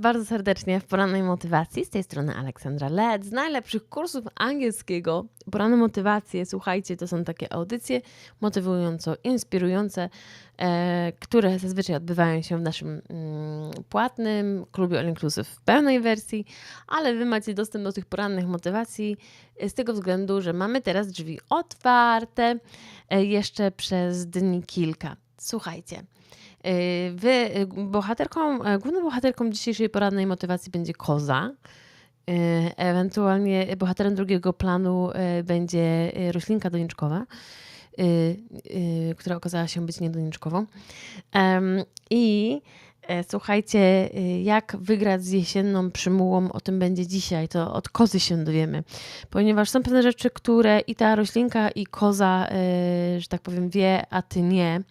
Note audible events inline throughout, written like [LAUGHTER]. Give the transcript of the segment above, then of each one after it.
Bardzo serdecznie w porannej motywacji. Z tej strony Aleksandra Led z najlepszych kursów angielskiego. Poranne motywacje, słuchajcie, to są takie audycje motywująco-inspirujące, e, które zazwyczaj odbywają się w naszym mm, płatnym klubie All Inclusive w pełnej wersji, ale Wy macie dostęp do tych porannych motywacji z tego względu, że mamy teraz drzwi otwarte e, jeszcze przez dni kilka. Słuchajcie. Y, wy, y, bohaterką, e, główną bohaterką dzisiejszej poradnej motywacji będzie koza. Y, ewentualnie bohaterem drugiego planu będzie roślinka doniczkowa, która okazała się być niedoniczkową. I e, słuchajcie, jak wygrać z jesienną przymułą, o tym będzie dzisiaj. To od kozy się dowiemy. Ponieważ są pewne rzeczy, które i ta roślinka, i koza, że tak powiem, wie, a ty nie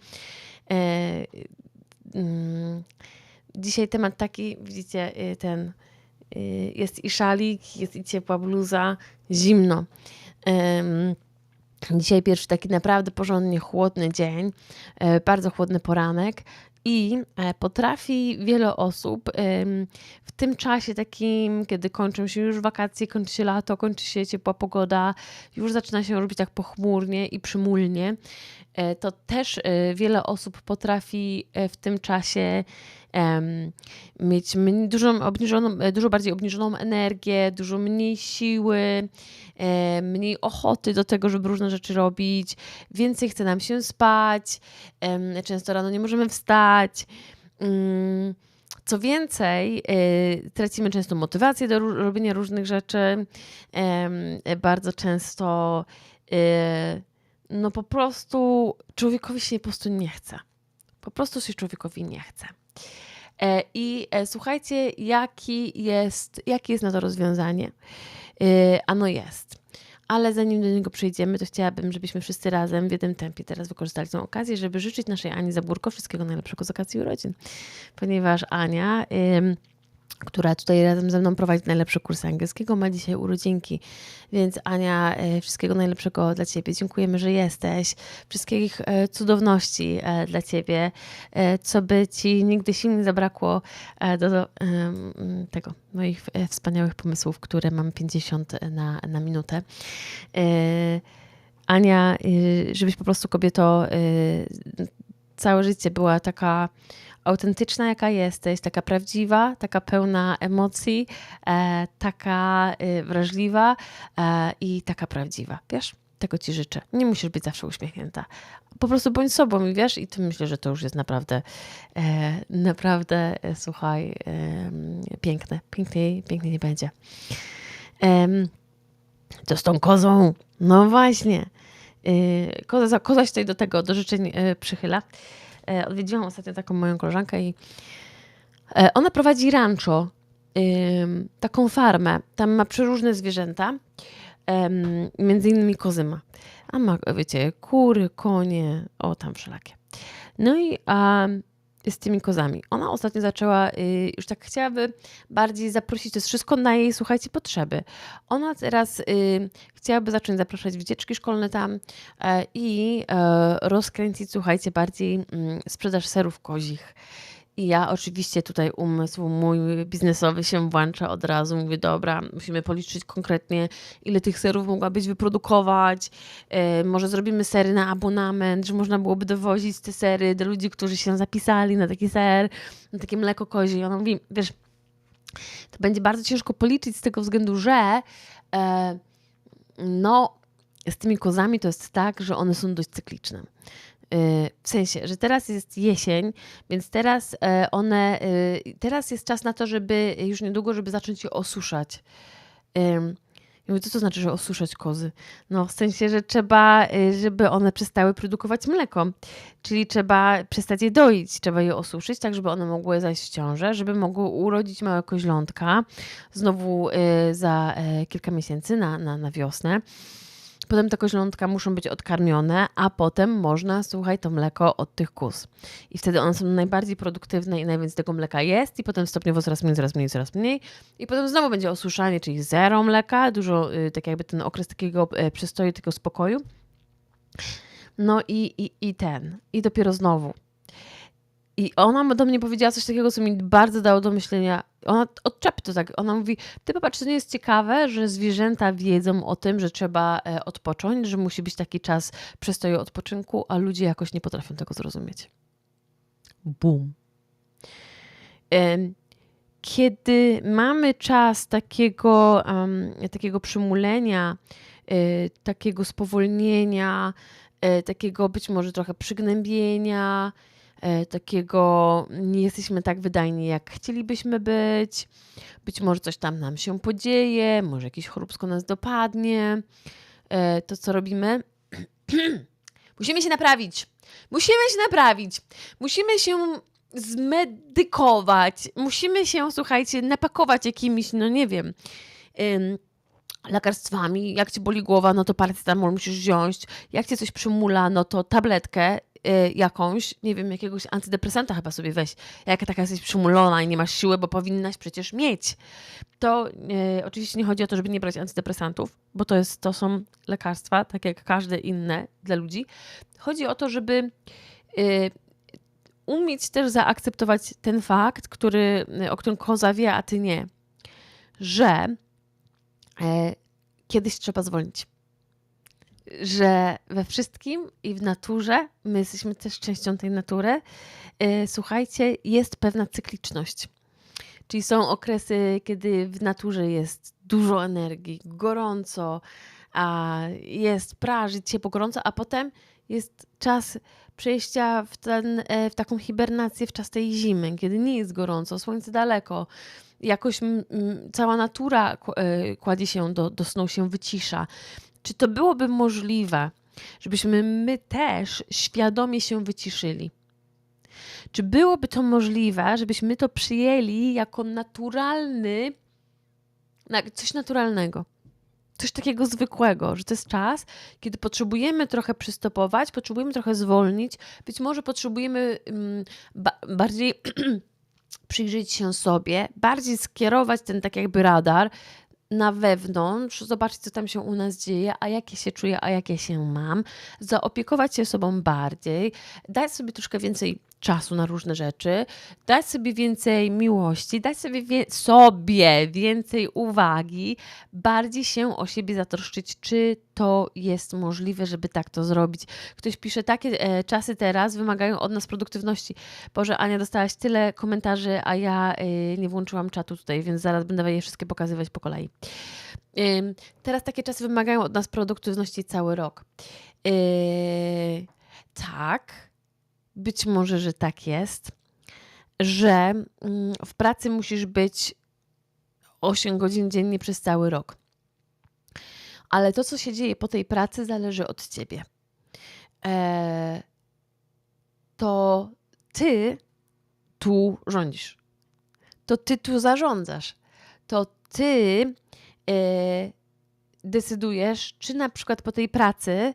E, mm, dzisiaj temat taki, widzicie, y, ten y, jest i szalik, jest i ciepła bluza, zimno. Dzisiaj pierwszy taki naprawdę porządnie chłodny dzień, e, bardzo chłodny poranek i e, potrafi wiele osób w tym czasie takim, kiedy kończą się już wakacje, kończy się lato, kończy się ciepła pogoda, już zaczyna się robić tak pochmurnie i przymulnie, e, to też e, wiele osób potrafi w tym czasie mieć dużo, obniżoną, dużo bardziej obniżoną energię, dużo mniej siły, mniej ochoty do tego, żeby różne rzeczy robić, więcej chce nam się spać, często rano nie możemy wstać. Mm, co więcej, y, tracimy często motywację do robienia różnych rzeczy. Bardzo często no po prostu człowiekowi się po prostu nie chce. Po prostu się człowiekowi nie chce. E, I e, słuchajcie, jaki jest, jakie jest na to rozwiązanie? E, ano jest. Ale zanim do niego przejdziemy, to chciałabym, żebyśmy wszyscy razem w jednym tempie teraz wykorzystali tę okazję, żeby życzyć naszej Ani Zabórko wszystkiego najlepszego z okacji urodzin. Ponieważ Ania która tutaj razem ze mną prowadzi najlepsze kursy angielskiego, ma dzisiaj urodzinki. Więc Ania, e, wszystkiego najlepszego dla Ciebie. Dziękujemy, że jesteś. Wszystkich e, cudowności e, dla Ciebie, co by Ci nigdy się nie zabrakło do, do tego moich wspaniałych pomysłów, które mam 50 na, na minutę. Ania, żebyś po prostu kobieto całe życie była taka autentyczna, jaka jesteś, taka prawdziwa, taka pełna emocji, e, taka e, wrażliwa e, i taka prawdziwa. Wiesz? Tego ci życzę. Nie musisz być zawsze uśmiechnięta. Po prostu bądź sobą i wiesz, i ty myślę, że to już jest naprawdę, e, naprawdę, e, słuchaj, e, piękne. Piękniej, pięknie nie będzie. to z tą kozą. No właśnie. Koza, koza się tutaj do tego, do życzeń przychyla. E, odwiedziłam ostatnio taką moją koleżankę i ona prowadzi rancho, taką farmę. Tam ma przeróżne zwierzęta, między innymi kozy ma. A ma, wiecie, kury, konie, o tam wszelakie. No i z tymi kozami. Ona ostatnio zaczęła, y, już tak chciałaby bardziej zaprosić, to jest wszystko na jej, słuchajcie, potrzeby. Ona teraz y, chciałaby zacząć zapraszać wycieczki szkolne tam e, i e, rozkręcić, słuchajcie, bardziej mm, sprzedaż serów kozich. I ja oczywiście tutaj umysł mój biznesowy się włącza od razu. Mówię, dobra, musimy policzyć konkretnie, ile tych serów mogłabyś wyprodukować. Yy, może zrobimy sery na abonament, że można byłoby dowozić te sery do ludzi, którzy się zapisali na taki ser, na takie mleko kozie. I ona mówi, wiesz, to będzie bardzo ciężko policzyć z tego względu, że yy, no, z tymi kozami to jest tak, że one są dość cykliczne. Y, w sensie, że teraz jest jesień, więc teraz e, one, y, teraz jest czas na to, żeby już niedługo, żeby zacząć je osuszać. I mówię, co to znaczy, że osuszać kozy? No w sensie, że trzeba, y, żeby one przestały produkować mleko. Czyli trzeba przestać je doić, trzeba je osuszyć, tak żeby one mogły zajść w ciążę, żeby mogły urodzić małe koźlątka znowu za e, kilka miesięcy na, na, na wiosnę. Potem te koźlątka muszą być odkarmione, a potem można, słuchaj, to mleko od tych kus. I wtedy one są najbardziej produktywne i najwięcej tego mleka jest i potem stopniowo coraz mniej, coraz mniej, coraz mniej. I potem znowu będzie osuszanie, czyli zero mleka, dużo, y, tak jakby ten okres takiego y, przystoju, takiego spokoju. No i, i, i ten. I dopiero znowu I ona do mnie powiedziała coś takiego, co mi bardzo dało do myślenia. Ona odczepi to tak. Ona mówi: Ty popatrz, to nie jest ciekawe, że zwierzęta wiedzą o tym, że trzeba e, odpocząć, że musi być taki czas przestoju odpoczynku, a ludzie jakoś nie potrafią tego zrozumieć. Boom. Kiedy mamy czas takiego, um, takiego przymulenia, y, takiego spowolnienia, y, takiego być może trochę przygnębienia, takiego nie jesteśmy tak wydajni, jak chcielibyśmy być, być może coś tam nam się podzieje, może jakieś choróbsko nas dopadnie, to co robimy? [CLEARS THROAT] Musimy się naprawić. Musimy się naprawić. Musimy się zmedykować. Musimy się, słuchajcie, napakować jakimiś, no nie wiem, ym, lekarstwami. Jak cię boli głowa, no to paracetamol musisz wziąć. Jak cię coś przymula, no to tabletkę y, jakąś, nie wiem, jakiegoś antydepresanta chyba sobie weź. Jak taka jesteś przymulona i nie masz siły, bo powinnaś przecież mieć. To y, oczywiście nie chodzi o to, żeby nie brać antydepresantów, bo to, jest, to są lekarstwa, tak jak każde inne dla ludzi. Chodzi o to, żeby y, umieć też zaakceptować ten fakt, który, o którym koza wie, a ty nie, że e, kiedyś trzeba zwolnić. Że we wszystkim i w naturze, my jesteśmy też częścią tej natury, e, słuchajcie, jest pewna cykliczność. Czyli są okresy, kiedy w naturze jest dużo energii, gorąco, a jest prażyć ciepło, gorąco, a potem jest czas przejścia w, ten, e, w taką hibernację w czas tej zimy, kiedy nie jest gorąco, słońce daleko, jakoś cała natura e, kładzie się do, do snu, się wycisza. Czy to byłoby możliwe, żebyśmy my też świadomie się wyciszyli? Czy byłoby to możliwe, żebyśmy to przyjęli jako naturalny, coś naturalnego? coś takiego zwykłego, że to jest czas, kiedy potrzebujemy trochę przystopować, potrzebujemy trochę zwolnić, być może potrzebujemy um, ba bardziej [CLEARS THROAT] przyjrzeć się sobie, bardziej skierować ten tak jakby radar na wewnątrz, zobaczyć, co tam się u nas dzieje, a jak ja się czuję, a jak ja się mam, zaopiekować się sobą bardziej, dać sobie troszkę więcej czasu na różne rzeczy, dać sobie więcej miłości, dać sobie, wie sobie więcej uwagi, bardziej się o siebie zatroszczyć, czy to jest możliwe, żeby tak to zrobić. Ktoś pisze, takie e, czasy teraz wymagają od nas produktywności. Boże, Ania, dostałaś tyle komentarzy, a ja e, nie włączyłam czatu tutaj, więc zaraz będę je wszystkie pokazywać po kolei. Teraz takie czasy wymagają od nas produktywności cały rok. E, tak, być może, że tak jest, że mm, w pracy musisz być 8 godzin dziennie przez cały rok. Ale to, co się dzieje po tej pracy, zależy od ciebie. E, to ty tu rządzisz. To ty tu zarządzasz. To ty e, decydujesz, czy na przykład po tej pracy,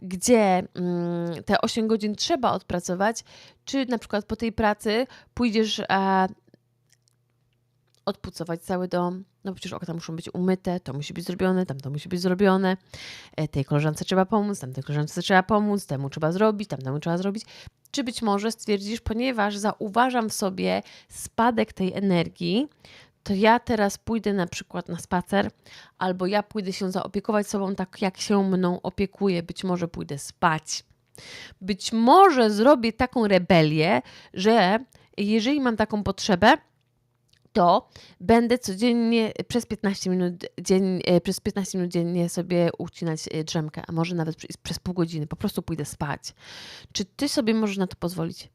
gdzie mm, te 8 godzin trzeba odpracować, czy na przykład po tej pracy pójdziesz odpucować cały dom. No przecież okna muszą być umyte, to musi być zrobione, tam to musi być zrobione. E, tej koleżance trzeba pomóc, tam tej koleżance trzeba pomóc, temu trzeba zrobić, tam temu trzeba zrobić. Czy być może stwierdzisz, ponieważ zauważam w sobie spadek tej energii, to ja teraz pójdę na przykład na spacer, albo ja pójdę się zaopiekować sobą tak, jak się mną opiekuje. Być może pójdę spać. Być może zrobię taką rebelię, że jeżeli mam taką potrzebę, to będę codziennie przez 15 minut, dzien, e, przez 15 minut dziennie sobie ucinać e, drzemkę, a może nawet przez, przez pół godziny. Po prostu pójdę spać. Czy ty sobie możesz na to pozwolić?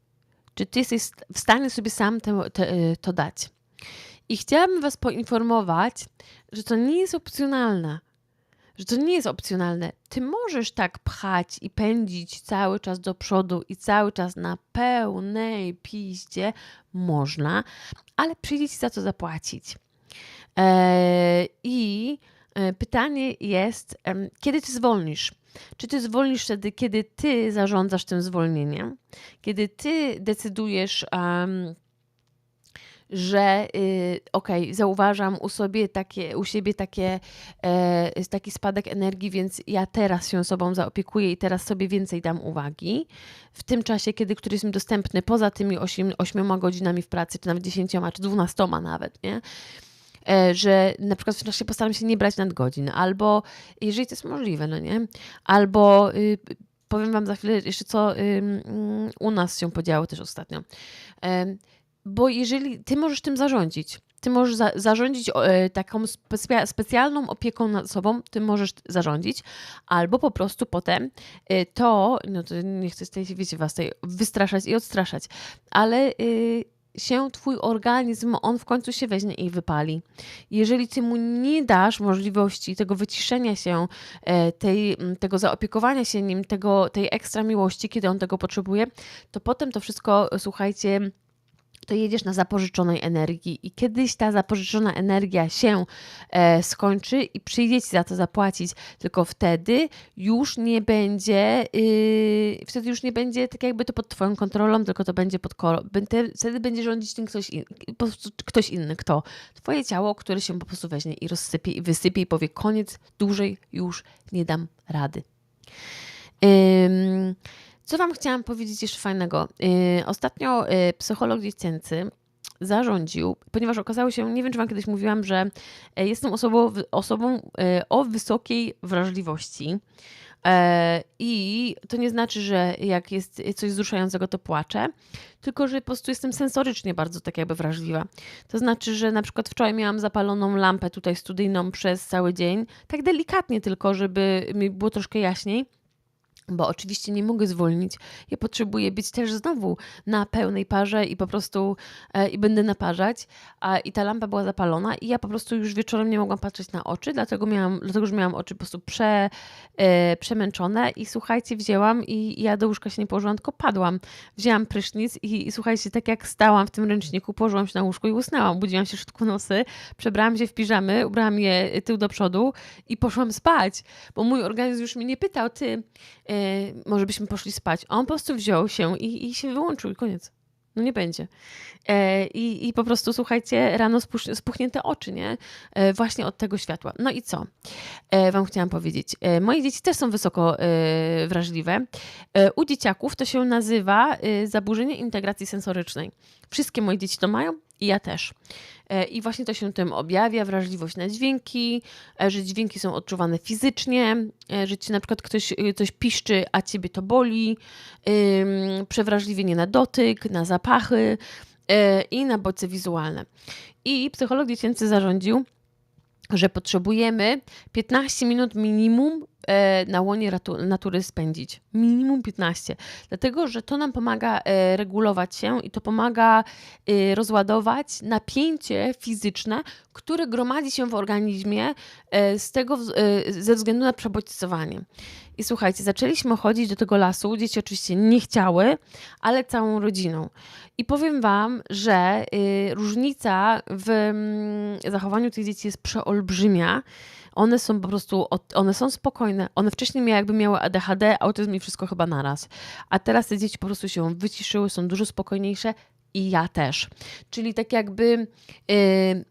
Czy ty jesteś w stanie sobie sam te, te, e, to dać? I chciałabym Was poinformować, że to nie jest opcjonalne. Że to nie jest opcjonalne. Ty możesz tak pchać i pędzić cały czas do przodu i cały czas na pełnej piździe. Można, ale przyjdzie Ci za to zapłacić. Eee, I e, pytanie jest, kiedy Ty zwolnisz? Czy ty zwolnisz wtedy, kiedy ty zarządzasz tym zwolnieniem? Kiedy ty decydujesz, um, że yy, okej, zauważam u sobie takie, u siebie takie, e, taki spadek energii, więc ja teraz się sobą zaopiekuję i teraz sobie więcej dam uwagi. W tym czasie, kiedy który jest mi dostępny poza tymi 8, 8 godzinami w pracy, czy nawet 10, czy 12 nawet, nie? E, że na przykład w czasie postaram się nie brać nadgodzin, albo jeżeli to jest możliwe, no nie? Albo y, powiem Wam za chwilę jeszcze, co y, u nas się podziało też ostatnio. Bo jeżeli Ty możesz tym zarządzić, ty możesz za, zarządzić e, taką specja, specjalną opieką nad sobą, ty możesz zarządzić, albo po prostu potem e, to, no to nie chcę tej, wiecie, was tutaj wystraszać i odstraszać, ale e, się twój organizm, on w końcu się weźmie i wypali. Jeżeli ty mu nie dasz możliwości tego wyciszenia się, e, tej, tego zaopiekowania się nim, tego, tej ekstra miłości, kiedy on tego potrzebuje, to potem to wszystko, słuchajcie, to jedziesz na zapożyczonej energii i kiedyś ta zapożyczona energia się e, skończy i przyjdzie ci za to zapłacić, tylko wtedy już nie będzie, yy, wtedy już nie będzie tak jakby to pod twoją kontrolą, tylko to będzie pod wtedy będzie rządzić tym ktoś, ktoś inny, kto? Twoje ciało, które się po prostu weźmie i rozsypie i wysypie i powie koniec, dłużej już nie dam rady. Yy, co Wam chciałam powiedzieć jeszcze fajnego? Yy, ostatnio yy, psycholog dziecięcy zarządził, ponieważ okazało się, nie wiem czy Wam kiedyś mówiłam, że yy, jestem osobą, osobą o wysokiej wrażliwości. I to nie znaczy, że jak jest coś wzruszającego, to płaczę, tylko że po prostu jestem sensorycznie bardzo tak jakby wrażliwa. To znaczy, że na przykład wczoraj miałam zapaloną lampę tutaj studyjną przez cały dzień, tak delikatnie tylko, żeby mi było troszkę jaśniej bo oczywiście nie mogę zwolnić. Ja potrzebuję być też znowu na pełnej parze i po prostu e, i będę naparzać. A, I ta lampa była zapalona i ja po prostu już wieczorem nie mogłam patrzeć na oczy, dlatego, miałam, dlatego że miałam oczy po prostu prze, e, przemęczone i słuchajcie, wzięłam i ja do łóżka się nie położyłam, tylko padłam. Wzięłam prysznic i, i słuchajcie, tak jak stałam w tym ręczniku, położyłam się na łóżku i usnęłam. Budziłam się szybko nosy, przebrałam się w piżamy, ubrałam je tył do przodu i poszłam spać, bo mój organizm już mnie nie pytał, ty... E, może byśmy poszli spać. A on po prostu wziął się i, i się wyłączył i koniec. No nie będzie. E, i, I po prostu, słuchajcie, rano spuch, spuchnięte oczy, nie? E, właśnie od tego światła. No i co? E, wam chciałam powiedzieć. Moje dzieci też są wysoko wrażliwe. U dzieciaków to się nazywa zaburzenie integracji sensorycznej. Wszystkie moje dzieci to mają i ja też. E, I właśnie to się tym objawia, wrażliwość na dźwięki, e, że dźwięki są odczuwane fizycznie, e, że ci na przykład ktoś coś piszczy, a ciebie to boli, przewrażliwienie na dotyk, na zapachy i na bodźce wizualne. I psycholog dziecięcy zarządził, że potrzebujemy 15 minut minimum na łonie natury spędzić. Minimum 15. Dlatego, że to nam pomaga e, regulować się i to pomaga e, rozładować napięcie fizyczne, które gromadzi się w organizmie z tego, ze względu na przebodźcowanie. I słuchajcie, zaczęliśmy chodzić do tego lasu. Dzieci oczywiście nie chciały, ale całą rodziną. I powiem Wam, że różnica w mm, zachowaniu tych dzieci jest przeolbrzymia. One są po prostu, one są spokojne. One wcześniej miały, jakby miały ADHD, autyzm i wszystko chyba naraz. A teraz te dzieci po prostu się wyciszyły, są dużo spokojniejsze i ja też. Czyli tak jakby... Yy,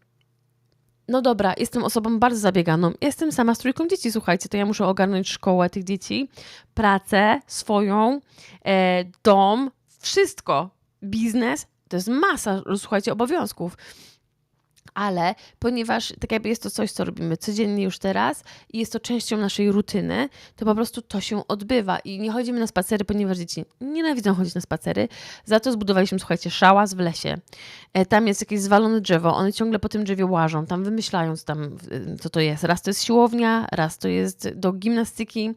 no dobra, jestem osobą bardzo zabieganą. Jestem sama z trójką dzieci, słuchajcie, to ja muszę ogarnąć szkołę tych dzieci, pracę swoją, e, dom, wszystko. Biznes, to jest masa, słuchajcie, obowiązków ale ponieważ tak jakby jest to coś, co robimy codziennie już teraz i jest to częścią naszej rutyny, to po prostu to się odbywa i nie chodzimy na spacery, ponieważ dzieci nienawidzą chodzić na spacery. Za to zbudowaliśmy, słuchajcie, szałas w lesie. E, tam jest jakieś zwalone drzewo, one ciągle po tym drzewie łażą, tam wymyślają, co, tam, co to jest. Raz to jest siłownia, raz to jest do gimnastyki.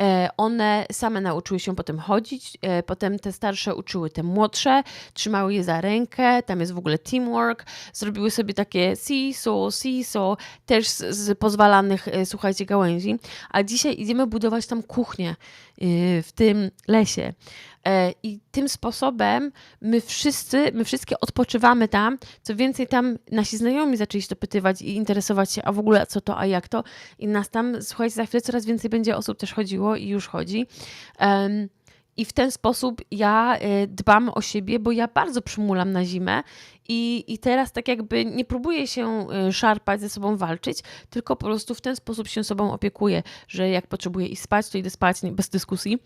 E, one same nauczyły się potem chodzić, e, potem te starsze uczyły te młodsze, trzymały je za rękę, tam jest w ogóle teamwork, zrobiły sobie takie seesaw, seesaw, też z, z pozwalanych, e, słuchajcie, gałęzi, a dzisiaj idziemy budować tam kuchnię w tym lesie. I tym sposobem my wszyscy, my wszystkie odpoczywamy tam. Co więcej, tam nasi znajomi zaczęli się dopytywać i interesować się, a w ogóle co to, a jak to. I nas tam, słuchajcie, za chwilę coraz więcej będzie osób też chodziło i już chodzi. Um, I w ten sposób ja y, dbam o siebie, bo ja bardzo przymulam na zimę. I, i teraz tak jakby nie próbuję się y, szarpać, ze sobą walczyć, tylko po prostu w ten sposób się sobą opiekuję, że jak potrzebuję iść spać, to idę spać bez dyskusji.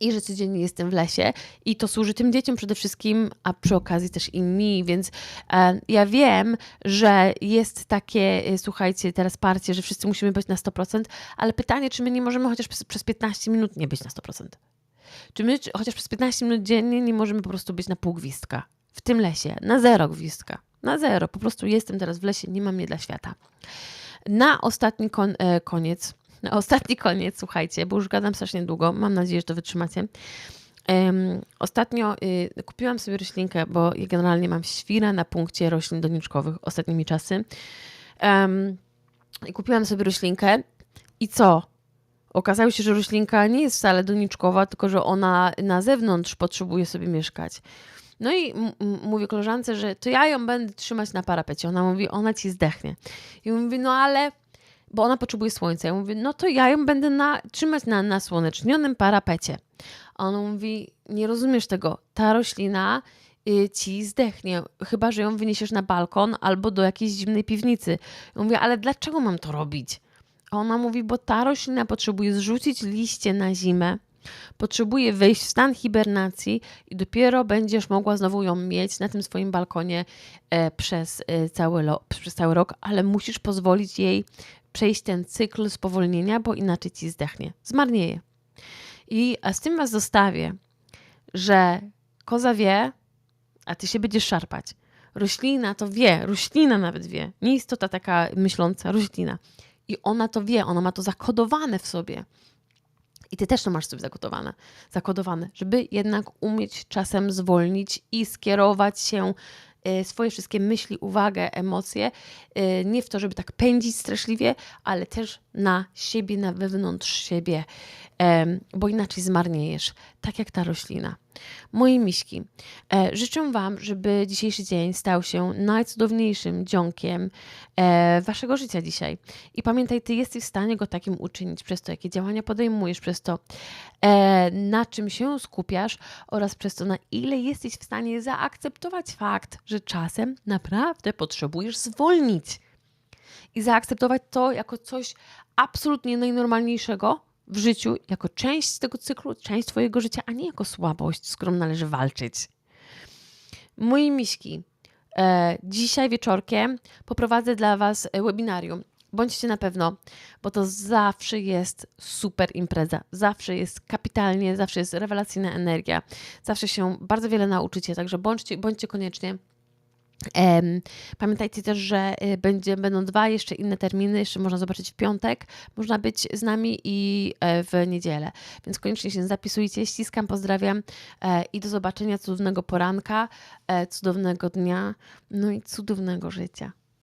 I że codziennie jestem w lesie. I to służy tym dzieciom przede wszystkim, a przy okazji też i mi, więc e, ja wiem, że jest takie, e, słuchajcie, teraz parcie, że wszyscy musimy być na 100%, ale pytanie, czy my nie możemy chociaż przez, przez 15 minut nie być na 100%? Czy my chociaż przez 15 minut dziennie nie możemy po prostu być na pół gwizdka w tym lesie, na zero gwizdka, na zero, po prostu jestem teraz w lesie, nie mam mnie dla świata. Na ostatni kon, e, koniec, [LAUGHS] na ostatni koniec, słuchajcie, bo już gadam strasznie długo, mam nadzieję, że to wytrzymacie. Em, ostatnio y, kupiłam sobie roślinkę, bo generalnie mam świrę na punkcie roślin doniczkowych ostatnimi czasy. I kupiłam sobie roślinkę i co? Okazało się, że roślinka nie jest wcale doniczkowa, tylko że ona na zewnątrz potrzebuje sobie mieszkać. No i mówię koleżance, że to ja ją będę trzymać na parapecie. Ona mówi, ona ci zdechnie. I mówi, no ale, bo ona potrzebuje słońca. Ja mówię, no to ja ją będę na, trzymać na nasłonecznionym parapecie. A ona mówi, nie rozumiesz tego, ta roślina y, ci zdechnie, chyba że ją wyniesiesz na balkon albo do jakiejś zimnej piwnicy. Ja mówię, ale dlaczego mam to robić? A ona mówi, bo ta roślina potrzebuje zrzucić liście na zimę, potrzebuje wejść w stan hibernacji i dopiero będziesz mogła znowu ją mieć na tym swoim balkonie e, przez, e, cały przez cały rok, ale musisz pozwolić jej przejść ten cykl spowolnienia, bo inaczej ci zdechnie, zmarnieje. I a z tym was zostawię, że koza wie, a ty się będziesz szarpać. Roślina to wie, roślina nawet wie, nie istota taka myśląca, roślina. I ona to wie, ona ma to zakodowane w sobie. I ty też to masz sobie zakodowane, zakodowane, żeby jednak umieć czasem zwolnić i skierować się e, swoje wszystkie myśli, uwagę, emocje, e, nie w to, żeby tak pędzić straszliwie, ale też na siebie, na wewnątrz siebie, bo inaczej zmarniejesz, tak jak ta roślina. Moje miśki, e, życzę Wam, żeby dzisiejszy dzień stał się najcudowniejszym dzionkiem e, Waszego życia dzisiaj. I pamiętaj, Ty jesteś w stanie go takim uczynić przez to, jakie działania podejmujesz, przez to, e, na czym się skupiasz oraz przez to, na ile jesteś w stanie zaakceptować fakt, że czasem naprawdę potrzebujesz zwolnić i zaakceptować to jako coś absolutnie najnormalniejszego w życiu, jako część tego cyklu, część Twojego życia, a nie jako słabość, z którą należy walczyć. Moi miśki, e, dzisiaj wieczorkiem poprowadzę dla Was e, webinarium. Bądźcie na pewno, bo to zawsze jest super impreza. Zawsze jest kapitalnie, zawsze jest rewelacyjna energia. Zawsze się bardzo wiele nauczycie, także bądźcie, bądźcie koniecznie. Pamiętajcie też, że y, będzie, będą dwa jeszcze inne terminy, jeszcze można zobaczyć w piątek, można być z nami i e, w niedzielę. Więc koniecznie się zapisujcie, ściskam, pozdrawiam e, i do zobaczenia cudownego poranka, e, cudownego dnia, no i cudownego życia.